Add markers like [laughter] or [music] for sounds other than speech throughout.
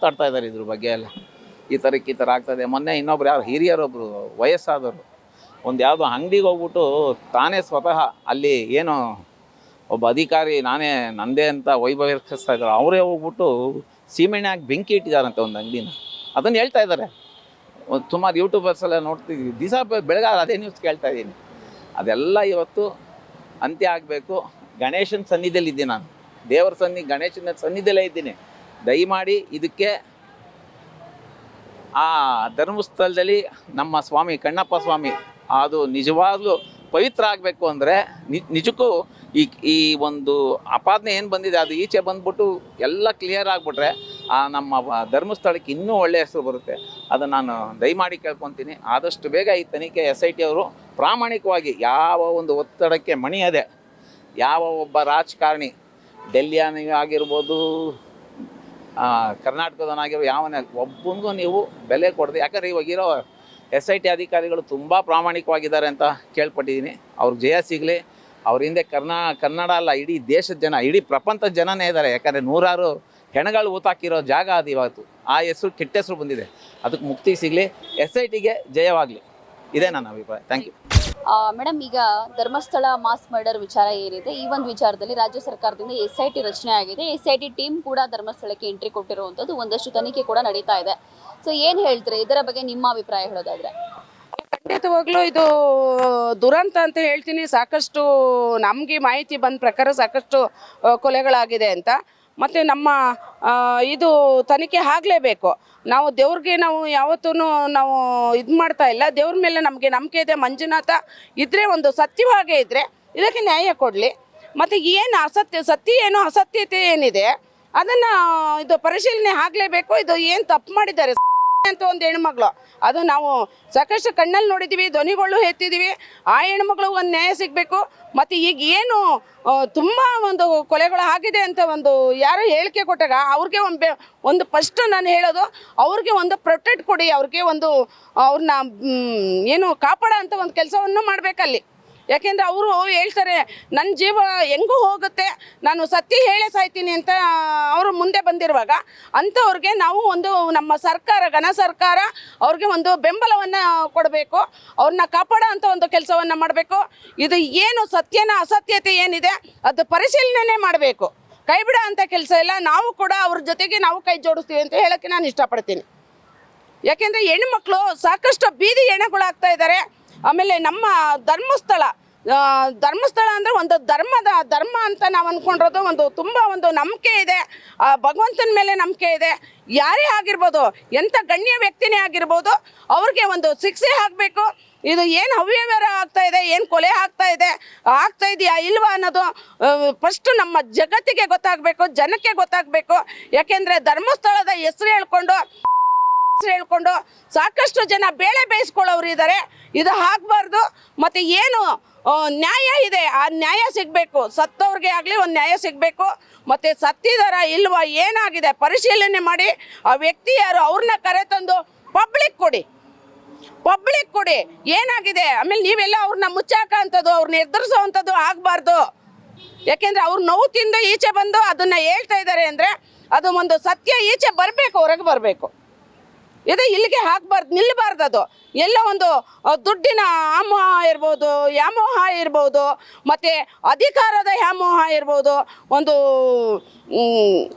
ಮಾತಾಡ್ತಾ ಇದ್ದಾರೆ ಇದ್ರ ಬಗ್ಗೆ ಎಲ್ಲ. ಈ ಥರಕ್ಕೆ ಈ ಥರ ಆಗ್ತದೆ ಮೊನ್ನೆ ಇನ್ನೊಬ್ರು ಯಾರು ಹಿರಿಯರೊಬ್ಬರು ವಯಸ್ಸಾದವರು, ಒಂದು ಯಾವುದೋ ಅಂಗಡಿಗೆ ಹೋಗ್ಬಿಟ್ಟು ತಾನೇ ಸ್ವತಃ ಅಲ್ಲಿ ಏನು ಒಬ್ಬ ಅಧಿಕಾರಿ ನಾನೇ ನಂದೇ ಅಂತ ವೈಭವೀಕರಿಸ್ತಾ ಇದ್ದಾರೆ. ಅವರೇ ಹೋಗ್ಬಿಟ್ಟು ಸೀಮೆಣ್ಣೆ ಹಾಕಿ ಬೆಂಕಿ ಇಟ್ಟಿದ್ದಾರಂತೆ ಒಂದು ಅಂಗಡಿನ. ಅದನ್ನು ಹೇಳ್ತಾ ಇದ್ದಾರೆ ಒಂದು ಸುಮಾರು ಯೂಟ್ಯೂಬರ್ಸ್ ಎಲ್ಲ ನೋಡ್ತಿದ್ವಿ. ದಿವಸ ಬೆಳಗಾದ ಅದೇ ನ್ಯೂಸ್ ಕೇಳ್ತಾ ಇದ್ದೀನಿ. ಅದೆಲ್ಲ ಇವತ್ತು ಅಂತ್ಯ ಆಗಬೇಕು. ಗಣೇಶನ ಸನ್ನಿಧಿಯಲ್ಲಿ ಇದ್ದೀನಿ ನಾನು. ದೇವರ ಸನ್ನಿ, ಗಣೇಶನ ಸನ್ನಿಧಿಯಲ್ಲೇ ಇದ್ದೀನಿ. ದಯಮಾಡಿ ಇದಕ್ಕೆ ಆ ಧರ್ಮಸ್ಥಳದಲ್ಲಿ ನಮ್ಮ ಸ್ವಾಮಿ ಕಣ್ಣಪ್ಪ ಸ್ವಾಮಿ ಅದು ನಿಜವಾಗಲೂ ಪವಿತ್ರ ಆಗಬೇಕು ಅಂದರೆ ನಿಜಕ್ಕೂ ಈ ಈ ಒಂದು ಅಪಾದನೆ ಏನು ಬಂದಿದೆ ಅದು ಈಚೆ ಬಂದ್ಬಿಟ್ಟು ಎಲ್ಲ ಕ್ಲಿಯರ್ ಆಗಿಬಿಟ್ರೆ ಆ ನಮ್ಮ ಧರ್ಮಸ್ಥಳಕ್ಕೆ ಇನ್ನೂ ಒಳ್ಳೆಯ ಹೆಸರು ಬರುತ್ತೆ. ಅದು ನಾನು ದಯಮಾಡಿ ಕೇಳ್ಕೊತೀನಿ. ಆದಷ್ಟು ಬೇಗ ಈ ತನಿಖೆ ಎಸ್ ಐ ಟಿ ಅವರು ಪ್ರಾಮಾಣಿಕವಾಗಿ ಯಾವ ಒಂದು ಒತ್ತಡಕ್ಕೆ ಮಣಿಯದೆ ಯಾವ ಒಬ್ಬ ರಾಜಕಾರಣಿ ಡೆಲ್ಲಿಯನಿಗೆ ಆಗಿರ್ಬೋದು ಆ, ಕರ್ನಾಟಕದವನಾಗಿರೋ ಯಾವನೇ ಒಬ್ಬನಿಗೂ ನೀವು ಬೆಲೆ ಕೊಡದೆ, ಯಾಕಂದರೆ ಇವಾಗ ಇರೋ ಎಸ್ ಐ ಟಿ ಅಧಿಕಾರಿಗಳು ತುಂಬ ಪ್ರಾಮಾಣಿಕವಾಗಿದ್ದಾರೆ ಅಂತ ಕೇಳ್ಪಟ್ಟಿದ್ದೀನಿ. ಅವ್ರಿಗೆ ಜಯ ಸಿಗಲಿ. ಅವ್ರ ಹಿಂದೆ ಕರ್ನಾ, ಕನ್ನಡ ಅಲ್ಲ, ಇಡೀ ದೇಶದ ಜನ, ಇಡೀ ಪ್ರಪಂಚದ ಜನನೇ ಇದ್ದಾರೆ. ಯಾಕಂದರೆ ನೂರಾರು ಹೆಣಗಳು ಊತಾಕಿರೋ ಜಾಗ ಅದು ಇವತ್ತು. ಆ ಹೆಸರು, ಕೆಟ್ಟ ಹೆಸರು ಬಂದಿದೆ. ಅದಕ್ಕೆ ಮುಕ್ತಿ ಸಿಗಲಿ. ಎಸ್ ಐ ಟಿಗೆ ಜಯವಾಗಲಿ. ಇದೇ ನನ್ನ ಅಭಿಪ್ರಾಯ. ಥ್ಯಾಂಕ್ ಯು ಮೇಡಮ್, ಈಗ ಧರ್ಮಸ್ಥಳ ಮಾಸ್ ಮರ್ಡರ್ ವಿಚಾರ ಏನಿದೆ, ಈ ಒಂದು ವಿಚಾರದಲ್ಲಿ ರಾಜ್ಯ ಸರ್ಕಾರದಿಂದ ಎಸ್ ಐ ಟಿ ರಚನೆ ಆಗಿದೆ. ಎಸ್ ಐ ಟಿ ಟೀಮ್ ಕೂಡ ಧರ್ಮಸ್ಥಳಕ್ಕೆ ಎಂಟ್ರಿ ಕೊಟ್ಟಿರುವಂಥದ್ದು, ಒಂದಷ್ಟು ತನಿಖೆ ಕೂಡ ನಡೀತಾ ಇದೆ. ಸೊ ಏನು ಹೇಳ್ತೀರಾ? ಇದರ ಬಗ್ಗೆ ನಿಮ್ಮ ಅಭಿಪ್ರಾಯ ಹೇಳೋದಾದ್ರೆ. ಖಂಡಿತವಾಗ್ಲೂ ಇದು ದುರಂತ ಅಂತ ಹೇಳ್ತೀನಿ. ಸಾಕಷ್ಟು ನಮಗೆ ಮಾಹಿತಿ ಬಂದ ಪ್ರಕಾರ ಸಾಕಷ್ಟು ಕೊಲೆಗಳಾಗಿದೆ ಅಂತ. ಮತ್ತು ನಮ್ಮ ಇದು ತನಿಖೆ ಆಗಲೇಬೇಕು. ನಾವು ದೇವ್ರಿಗೆ ನಾವು ಯಾವತ್ತೂ ನಾವು ಇದು ಮಾಡ್ತಾ ಇಲ್ಲ. ದೇವ್ರ ಮೇಲೆ ನಮಗೆ ನಂಬಿಕೆ ಇದೆ. ಮಂಜುನಾಥ ಇದ್ದರೆ ಒಂದು ಸತ್ಯವಾಗೇ ಇದ್ದರೆ ಇದಕ್ಕೆ ನ್ಯಾಯ ಕೊಡಲಿ. ಮತ್ತು ಏನು ಅಸತ್ಯ, ಸತ್ಯ ಏನು, ಅಸತ್ಯತೆ ಏನಿದೆ, ಅದನ್ನು ಇದು ಪರಿಶೀಲನೆ ಆಗಲೇಬೇಕು. ಇದು ಏನು ತಪ್ಪು ಮಾಡಿದ್ದಾರೆ? ಅಂತ ಒಂದು ಹೆಣ್ಮಗಳು. ಅದು ನಾವು ಸಾಕಷ್ಟು ಕಣ್ಣಲ್ಲಿ ನೋಡಿದ್ದೀವಿ, ಧ್ವನಿಗಳು ಎತ್ತಿದ್ದೀವಿ. ಆ ಹೆಣ್ಮಗಳು ಒಂದು ನ್ಯಾಯ ಸಿಗಬೇಕು. ಮತ್ತು ಈಗ ಏನು ತುಂಬ ಒಂದು ಕೊಲೆಗಳು ಆಗಿದೆ ಅಂತ ಒಂದು ಯಾರೋ ಹೇಳಿಕೆ ಕೊಟ್ಟಾಗ ಅವ್ರಿಗೆ ಒಂದು ಒಂದು ಫಸ್ಟ್ ನಾನು ಹೇಳೋದು, ಅವ್ರಿಗೆ ಒಂದು ಪ್ರೊಟೆಕ್ಟ್ ಕೊಡಿ, ಅವ್ರಿಗೆ ಒಂದು, ಅವ್ರನ್ನ ಏನು ಕಾಪಾಡೋ ಅಂತ ಒಂದು ಕೆಲಸವನ್ನು ಮಾಡಬೇಕಲ್ಲಿ. ಯಾಕೆಂದ್ರೆ ಅವರು ಹೇಳ್ತಾರೆ ನನ್ನ ಜೀವ ಹೆಂಗೂ ಹೋಗುತ್ತೆ, ನಾನು ಸತ್ಯ ಹೇಳೇ ಸಾಯ್ತೀನಿ ಅಂತ ಅವರು ಮುಂದೆ ಬಂದಿರುವಾಗ ಅಂಥವ್ರಿಗೆ ನಾವು ಒಂದು ನಮ್ಮ ಸರ್ಕಾರ, ಘನ ಸರ್ಕಾರ ಅವ್ರಿಗೆ ಒಂದು ಬೆಂಬಲವನ್ನು ಕೊಡಬೇಕು, ಅವ್ರನ್ನ ಕಾಪಾಡೋ ಅಂಥ ಒಂದು ಕೆಲಸವನ್ನು ಮಾಡಬೇಕು. ಇದು ಏನು ಸತ್ಯನ ಅಸತ್ಯತೆ ಏನಿದೆ, ಅದು ಪರಿಶೀಲನೆ ಮಾಡಬೇಕು. ಕೈ ಬಿಡೋ ಅಂಥ ಕೆಲಸ ಇಲ್ಲ, ನಾವು ಕೂಡ ಅವ್ರ ಜೊತೆಗೆ ನಾವು ಕೈ ಜೋಡಿಸ್ತೀವಿ ಅಂತ ಹೇಳೋಕ್ಕೆ ನಾನು ಇಷ್ಟಪಡ್ತೀನಿ. ಯಾಕೆಂದರೆ ಹೆಣ್ಮಕ್ಳು ಸಾಕಷ್ಟು ಬೀದಿ ಹೆಣಗಳಾಗ್ತಾ ಇದ್ದಾರೆ. ಆಮೇಲೆ ನಮ್ಮ ಧರ್ಮಸ್ಥಳ ಧರ್ಮಸ್ಥಳ ಅಂದರೆ ಒಂದು ಧರ್ಮದ, ಧರ್ಮ ಅಂತ ನಾವು ಅಂದ್ಕೊಂಡಿರೋದು ಒಂದು ತುಂಬ ಒಂದು ನಂಬಿಕೆ ಇದೆ. ಆ, ಭಗವಂತನ ಮೇಲೆ ನಂಬಿಕೆ ಇದೆ. ಯಾರೇ ಆಗಿರ್ಬೋದು, ಎಂಥ ಗಣ್ಯ ವ್ಯಕ್ತಿನೇ ಆಗಿರ್ಬೋದು, ಅವ್ರಿಗೆ ಒಂದು ಶಿಕ್ಷೆ ಆಗಬೇಕು. ಇದು ಏನು ಅವ್ಯವಹಾರ ಆಗ್ತಾ ಇದೆ, ಏನು ಕೊಲೆ ಆಗ್ತಾ ಇದೆ, ಆಗ್ತಾ ಇದೆಯಾ ಇಲ್ವಾ ಅನ್ನೋದು ಫಸ್ಟ್ ನಮ್ಮ ಜಗತ್ತಿಗೆ ಗೊತ್ತಾಗಬೇಕು, ಜನಕ್ಕೆ ಗೊತ್ತಾಗಬೇಕು. ಯಾಕೆಂದರೆ ಧರ್ಮಸ್ಥಳದ ಹೆಸರು ಹೇಳ್ಕೊಂಡು ಹೇಳ್ಕೊಂಡು ಸಾಕಷ್ಟು ಜನ ಬೇಳೆ ಬೇಯಿಸ್ಕೊಳ್ಳೋರು ಇದ್ದಾರೆ ಇದು ಆಗಬಾರ್ದು. ಮತ್ತು ಏನು ನ್ಯಾಯ ಇದೆ. ಆ ನ್ಯಾಯ ಸಿಗಬೇಕು. ಸತ್ತವ್ರಿಗೆ ಆಗಲಿ ಒಂದು ನ್ಯಾಯ ಸಿಗಬೇಕು. ಮತ್ತು ಸತ್ತಿದಾರ ಇಲ್ವಾ ಏನಾಗಿದೆ ಪರಿಶೀಲನೆ ಮಾಡಿ. ಆ ವ್ಯಕ್ತಿ ಯಾರು ಅವ್ರನ್ನ ಕರೆತಂದು ಪಬ್ಲಿಕ್ ಕೊಡಿ. ಪಬ್ಲಿಕ್ ಕೊಡಿ. ಏನಾಗಿದೆ? ಆಮೇಲೆ ನೀವೆಲ್ಲ ಅವ್ರನ್ನ ಮುಚ್ಚಾಕ ಅಂಥದ್ದು ಅವ್ರನ್ನ ಎದುರಿಸೋ ಅಂಥದ್ದು ಆಗಬಾರ್ದು. ಯಾಕೆಂದ್ರೆ ಅವ್ರು ನೋವು ತಿಂದು ಈಚೆ ಬಂದು ಅದನ್ನ ಹೇಳ್ತಾ ಇದ್ದಾರೆ ಅಂದರೆ ಅದು ಒಂದು ಸತ್ಯ ಈಚೆ ಬರಬೇಕು, ಹೊರಗೆ ಬರಬೇಕು. ಇದು, ಇಲ್ಲಿಗೆ ಹಾಕ್ಬಾರ್ದು ನಿಲ್ಲಬಾರ್ದು ಅದು. ಎಲ್ಲ ಒಂದು ದುಡ್ಡಿನ ಆಮೋಹ ಇರ್ಬೋದು, ವ್ಯಾಮೋಹ ಇರ್ಬೋದು, ಮತ್ತು ಅಧಿಕಾರದ ವ್ಯಾಮೋಹ ಇರ್ಬೋದು, ಒಂದು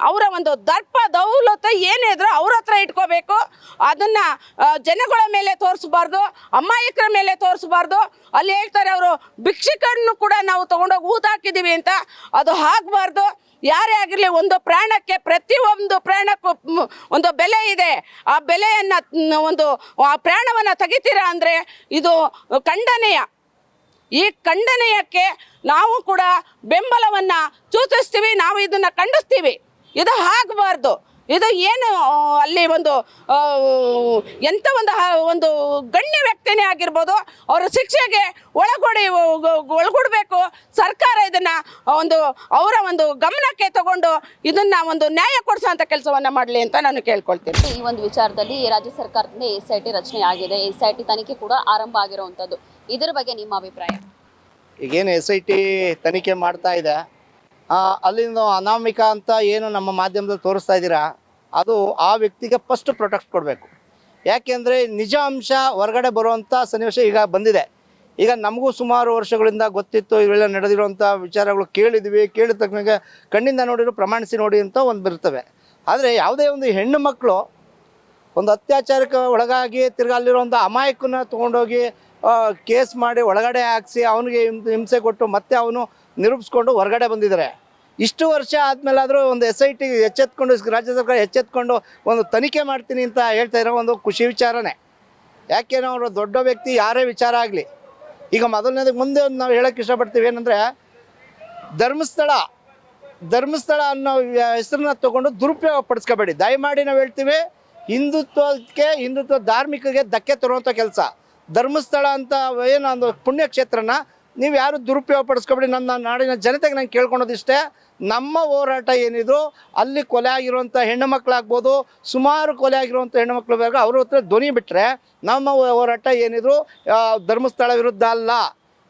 ಅವರ ಒಂದು ದರ್ಪ ದೌಲತ ಏನೇ ಇದ್ರೂ ಅವ್ರ ಹತ್ರ ಇಟ್ಕೋಬೇಕು. ಅದನ್ನು ಜನಗಳ ಮೇಲೆ ತೋರಿಸ್ಬಾರ್ದು, ಅಮಾಯಕರ ಮೇಲೆ ತೋರಿಸ್ಬಾರ್ದು. ಅಲ್ಲಿ ಹೇಳ್ತಾರೆ ಅವರು, ಭಿಕ್ಷಕರನ್ನು ಕೂಡ ನಾವು ತೊಗೊಂಡೋಗಿ ಊತ ಹಾಕಿದ್ದೀವಿ ಅಂತ. ಅದು ಆಗಬಾರ್ದು ಯಾರೇ ಆಗಿರಲಿ, ಒಂದು ಪ್ರಾಣಕ್ಕೆ, ಪ್ರತಿಯೊಂದು ಪ್ರಾಣಕ್ಕೂ ಒಂದು ಬೆಲೆ ಇದೆ. ಆ ಬೆಲೆಯನ್ನು ಒಂದು, ಆ ಪ್ರಾಣವನ್ನು ತೆಗಿತೀರಾ ಅಂದರೆ ಇದು ಖಂಡನೆಯ. ಈ ಖಂಡನೆಯಕ್ಕೆ ನಾವು ಕೂಡ ಬೆಂಬಲವನ್ನು ಸೂಚಿಸ್ತೀವಿ, ನಾವು ಇದನ್ನು ಖಂಡಿಸ್ತೀವಿ. ಇದು ಆಗಬಾರ್ದು. ಇದು ಏನು ಅಲ್ಲಿ ಒಂದು ಎಂಥ ಒಂದು ಒಂದು ಗಣ್ಯ ವ್ಯಕ್ತಿನೇ ಆಗಿರ್ಬೋದು, ಅವರು ಶಿಕ್ಷೆಗೆ ಒಳಗೊಡಿ, ಒಳಗೊಡಬೇಕು. ಒಂದು ಅವರ ಒಂದು ಗಮನಕ್ಕೆ ತಗೊಂಡು ಇದನ್ನ ಒಂದು ನ್ಯಾಯ ಕೊಡಿಸುವಂತ ಕೆಲಸವನ್ನ ಮಾಡಲಿ ಅಂತ ನಾನು ಕೇಳ್ಕೊಳ್ತೇನೆ. ಈ ಒಂದು ವಿಚಾರದಲ್ಲಿ ರಾಜ್ಯ ಸರ್ಕಾರದಿಂದ ಎಸ್ ಐ ಟಿ ರಚನೆ ಆಗಿದೆ. ಎಸ್ ಐ ಟಿ ತನಿಖೆ ಕೂಡ ಆರಂಭ ಆಗಿರುವಂತದ್ದು ಇದರ ಬಗ್ಗೆ ನಿಮ್ಮ ಅಭಿಪ್ರಾಯ? ಈಗೇನು ಎಸ್ ಐ ಟಿ ತನಿಖೆ ಮಾಡ್ತಾ ಇದೆ. ಆ, ಅಲ್ಲಿಂದ ಅನಾಮಿಕ ಅಂತ ಏನು ನಮ್ಮ ಮಾಧ್ಯಮದಲ್ಲಿ ತೋರಿಸ್ತಾ ಇದ್ದೀರಾ ಅದು ಆ ವ್ಯಕ್ತಿಗೆ ಫಸ್ಟ್ ಪ್ರೊಟೆಕ್ಟ್ ಕೊಡಬೇಕು. ಯಾಕೆಂದರೆ ನಿಜ ಅಂಶ ಹೊರಗಡೆ ಬರುವಂಥ ಸನ್ನಿವೇಶ ಈಗ ಬಂದಿದೆ. ಈಗ ನಮಗೂ ಸುಮಾರು ವರ್ಷಗಳಿಂದ ಗೊತ್ತಿತ್ತು ಇವೆಲ್ಲ ನಡೆದಿರುವಂಥ ವಿಚಾರಗಳು ಕೇಳಿದ್ವಿ. ಕೇಳಿದ ತಕ್ಷಣ ಕಣ್ಣಿಂದ ನೋಡಿರೋ ಪ್ರಮಾಣಿಸಿ ನೋಡಿ ಅಂತ ಒಂದು ಬರ್ತವೆ. ಆದರೆ ಯಾವುದೇ ಒಂದು ಹೆಣ್ಣು ಮಕ್ಕಳು ಒಂದು ಅತ್ಯಾಚಾರಕ್ಕೆ ಒಳಗಾಗಿ ತಿರ್ಗಾ ಅಲ್ಲಿರುವಂಥ ಅಮಾಯಕನ ತೊಗೊಂಡೋಗಿ ಕೇಸ್ ಮಾಡಿ ಒಳಗಡೆ ಹಾಕ್ಸಿ ಅವನಿಗೆ ಹಿಂಸೆ ಕೊಟ್ಟು ಮತ್ತೆ ಅವನು ನಿರೂಪಿಸ್ಕೊಂಡು ಹೊರಗಡೆ ಬಂದಿದ್ದಾರೆ. ಇಷ್ಟು ವರ್ಷ ಆದಮೇಲಾದರೂ ಒಂದು ಎಸ್ ಐ ಟಿ ಎಚ್ಚೆತ್ಕೊಂಡು, ರಾಜ್ಯ ಸರ್ಕಾರ ಎಚ್ಚೆತ್ಕೊಂಡು ಒಂದು ತನಿಖೆ ಮಾಡ್ತೀನಿ ಅಂತ ಹೇಳ್ತಾ ಇರೋ ಒಂದು ಖುಷಿ ವಿಚಾರನೇ. ಯಾಕೆನೋ ಅವರು ದೊಡ್ಡ ವ್ಯಕ್ತಿ, ಯಾರೇ ವಿಚಾರ ಆಗಲಿ. ಈಗ ಮೊದಲನೇದಕ್ಕೆ ಮುಂದೆ ಒಂದು ನಾವು ಹೇಳೋಕ್ಕೆ ಇಷ್ಟಪಡ್ತೀವಿ ಏನಂದರೆ, ಧರ್ಮಸ್ಥಳ ಧರ್ಮಸ್ಥಳ ಅನ್ನೋ ಹೆಸರನ್ನ ತಗೊಂಡು ದುರುಪಯೋಗ ಪಡಿಸ್ಕೋಬೇಡಿ. ದಯಮಾಡಿ ನಾವು ಹೇಳ್ತೀವಿ, ಹಿಂದುತ್ವಕ್ಕೆ, ಹಿಂದುತ್ವ ಧಾರ್ಮಿಕಗೆ ಧಕ್ಕೆ ತರುವಂಥ ಕೆಲಸ. ಧರ್ಮಸ್ಥಳ ಅಂತ ಏನೋ ಒಂದು ಪುಣ್ಯಕ್ಷೇತ್ರನ ನೀವು ಯಾರು ದುರುಪಯೋಗ ಪಡಿಸ್ಕೊಬೇಡಿ. ನನ್ನ ನಾಡಿನ ಜನತೆಗೆ ನಾನು ಕೇಳ್ಕೊಳೋದಿಷ್ಟೇ, ನಮ್ಮ ಹೋರಾಟ ಏನಿದ್ರು ಅಲ್ಲಿ ಕೊಲೆ ಆಗಿರುವಂಥ ಹೆಣ್ಣು ಮಕ್ಕಳಾಗ್ಬೋದು ಸುಮಾರು ಕೊಲೆ ಆಗಿರುವಂಥ ಹೆಣ್ಣು ಮಕ್ಕಳು ಬೇಗ ಅವ್ರ ಹತ್ರ ಧ್ವನಿ ಬಿಟ್ಟರೆ ನಮ್ಮ ಹೋರಾಟ ಏನಿದ್ರು ಧರ್ಮಸ್ಥಳ ವಿರುದ್ಧ ಅಲ್ಲ.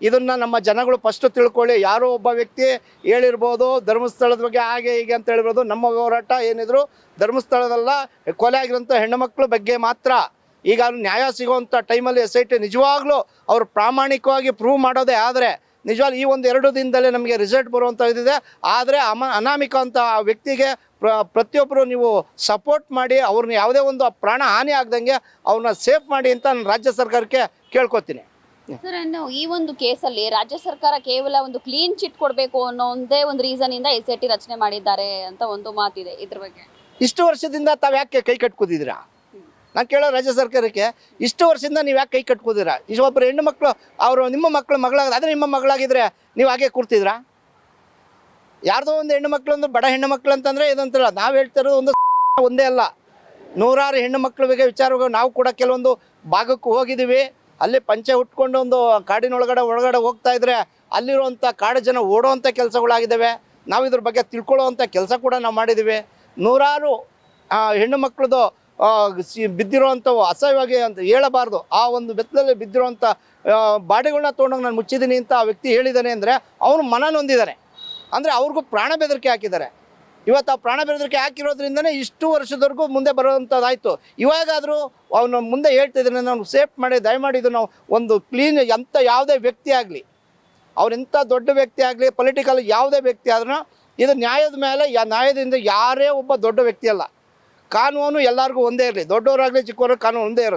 ಇದನ್ನು ನಮ್ಮ ಜನಗಳು ಫಸ್ಟ್ ತಿಳ್ಕೊಳ್ಳಿ. ಯಾರೋ ಒಬ್ಬ ವ್ಯಕ್ತಿ ಹೇಳಿರ್ಬೋದು, ಧರ್ಮಸ್ಥಳದ ಬಗ್ಗೆ ಹಾಗೆ ಹೀಗೆ ಅಂತ ಹೇಳಿರ್ಬೋದು, ನಮ್ಮ ಹೋರಾಟ ಏನಿದ್ರು ಧರ್ಮಸ್ಥಳದಲ್ಲ, ಕೊಲೆ ಆಗಿರೋಂಥ ಹೆಣ್ಣು ಮಕ್ಕಳ ಬಗ್ಗೆ ಮಾತ್ರ. ಈಗ ಅವ್ರು ನ್ಯಾಯ ಸಿಗೋವಂಥ ಟೈಮಲ್ಲಿ ಎಸ್ ಐ ಟಿ ನಿಜವಾಗ್ಲೂ ಅವರು ಪ್ರಾಮಾಣಿಕವಾಗಿ ಪ್ರೂವ್ ಮಾಡೋದೇ ಆದರೆ ನಿಜವಾಗ್ಲೂ ಈ ಒಂದು ಎರಡು ದಿನದಲ್ಲೇ ನಮಗೆ ರಿಸಲ್ಟ್ ಬರುವಂಥ ಇದಿದೆ. ಆದರೆ ಅಮ ಅನಾಮಿಕ ಅಂತ ಆ ವ್ಯಕ್ತಿಗೆ ಪ್ರ ಪ್ರತಿಯೊಬ್ಬರು ನೀವು ಸಪೋರ್ಟ್ ಮಾಡಿ ಅವ್ರನ್ನ ಯಾವುದೇ ಒಂದು ಪ್ರಾಣ ಹಾನಿ ಆಗ್ದಂಗೆ ಅವ್ರನ್ನ ಸೇಫ್ ಮಾಡಿ ಅಂತ ನಾನು ರಾಜ್ಯ ಸರ್ಕಾರಕ್ಕೆ ಕೇಳ್ಕೊತೀನಿ. ಸರ್ ಇನ್ನು ಈ ಒಂದು ಕೇಸಲ್ಲಿ ರಾಜ್ಯ ಸರ್ಕಾರ ಕೇವಲ ಒಂದು ಕ್ಲೀನ್ ಚಿಟ್ ಕೊಡಬೇಕು ಅನ್ನೋ ಒಂದೇ ಒಂದು ರೀಸನ್ ಇಂದ ಎಸ್ ಐ ಟಿ ರಚನೆ ಮಾಡಿದ್ದಾರೆ ಅಂತ ಒಂದು ಮಾತಿದೆ ಇದ್ರ ಬಗ್ಗೆ. ಇಷ್ಟು ವರ್ಷದಿಂದ ತಾವು ಯಾಕೆ ಕೈ ಕಟ್ಕೋದಿದ್ದೀರಾ ನಾನು ಕೇಳೋ ರಾಜ್ಯ ಸರ್ಕಾರಕ್ಕೆ ಇಷ್ಟು ವರ್ಷದಿಂದ ನೀವು ಯಾಕೆ ಕೈ ಕಟ್ಕೋದಿರ ಇಷ್ಟು ಒಬ್ಬರು ಹೆಣ್ಣು ಮಕ್ಕಳು ಅವರು ನಿಮ್ಮ ಮಕ್ಕಳು ಮಗಳಾಗ ಅದೇ ನಿಮ್ಮ ಮಗಳಾಗಿದ್ರೆ ನೀವು ಹಾಗೆ ಕೂರ್ತಿದ್ರಾ? ಯಾರ್ದೋ ಒಂದು ಹೆಣ್ಣು ಮಕ್ಕಳು ಅಂದ್ರೆ ಬಡ ಹೆಣ್ಣು ಮಕ್ಕಳು ಅಂತಂದರೆ ಇದಂತಲ್ಲ, ನಾವು ಹೇಳ್ತಾ ಇರೋದು ಒಂದು [laughs] ಒಂದೇ ಅಲ್ಲ. ನೂರಾರು ಹೆಣ್ಣು ಮಕ್ಕಳ ಬಗ್ಗೆ ವಿಚಾರ ನಾವು ಕೂಡ ಕೆಲವೊಂದು ಭಾಗಕ್ಕೆ ಹೋಗಿದ್ದೀವಿ. ಅಲ್ಲಿ ಪಂಚೆ ಉಟ್ಕೊಂಡು ಒಂದು ಕಾಡಿನೊಳಗಡೆ, ಒಳಗಡೆ ಹೋಗ್ತಾ ಇದ್ರೆ ಅಲ್ಲಿರುವಂಥ ಕಾಡು ಜನ ಓಡೋವಂಥ ಕೆಲಸಗಳಾಗಿದ್ದಾವೆ. ನಾವು ಇದ್ರ ಬಗ್ಗೆ ತಿಳ್ಕೊಳ್ಳೋವಂಥ ಕೆಲಸ ಕೂಡ ನಾವು ಮಾಡಿದ್ದೀವಿ. ನೂರಾರು ಹೆಣ್ಣು ಮಕ್ಕಳದು ಬಿದ್ದಿರೋವಂಥವು ಅಸಹ್ಯವಾಗಿ ಅಂತ ಹೇಳಬಾರ್ದು. ಆ ಒಂದು ಬೆತ್ತಲಲ್ಲಿ ಬಿದ್ದಿರುವಂಥ ಬಾಡಿಗಳನ್ನ ತೊಗೊಂಡೋಗಿ ನಾನು ಮುಚ್ಚಿದ್ದೀನಿ ಅಂತ ಆ ವ್ಯಕ್ತಿ ಹೇಳಿದ್ದಾನೆ ಅಂದರೆ ಅವನು ಮನ ನೊಂದಿದ್ದಾನೆ ಅಂದರೆ ಅವ್ರಿಗೂ ಪ್ರಾಣ ಬೆದರಿಕೆ ಹಾಕಿದ್ದಾರೆ. ಇವತ್ತು ಆ ಪ್ರಾಣ ಬೆದರಿಕೆ ಹಾಕಿರೋದ್ರಿಂದನೇ ಇಷ್ಟು ವರ್ಷದವರೆಗೂ ಮುಂದೆ ಬರೋವಂಥದ್ದಾಯಿತು. ಇವಾಗಾದರೂ ಅವನು ಮುಂದೆ ಹೇಳ್ತಿದ್ದಾನೆ ನಾವು ಸೇಫ್ ಮಾಡಿ, ದಯಮಾಡಿ ಇದನ್ನು ಒಂದು ಕ್ಲೀನ್, ಎಂಥ ಯಾವುದೇ ವ್ಯಕ್ತಿ ಆಗಲಿ ಅವರೆಂಥ ದೊಡ್ಡ ವ್ಯಕ್ತಿ ಆಗಲಿ, ಪೊಲಿಟಿಕಲ್ ಯಾವುದೇ ವ್ಯಕ್ತಿ ಆದ್ರೂ ಇದು ನ್ಯಾಯದ ಮೇಲೆ ಯಾ ನ್ಯಾಯದಿಂದ ಯಾರೇ ಒಬ್ಬ ದೊಡ್ಡ ವ್ಯಕ್ತಿ ಅಲ್ಲ. ಕಾನೂನು ಎಲ್ಲರಿಗೂ ಒಂದೇ ಇರಲಿ. ದೊಡ್ಡವರಾಗಲಿ ಚಿಕ್ಕವರು ಕಾನೂನು ಒಂದೇ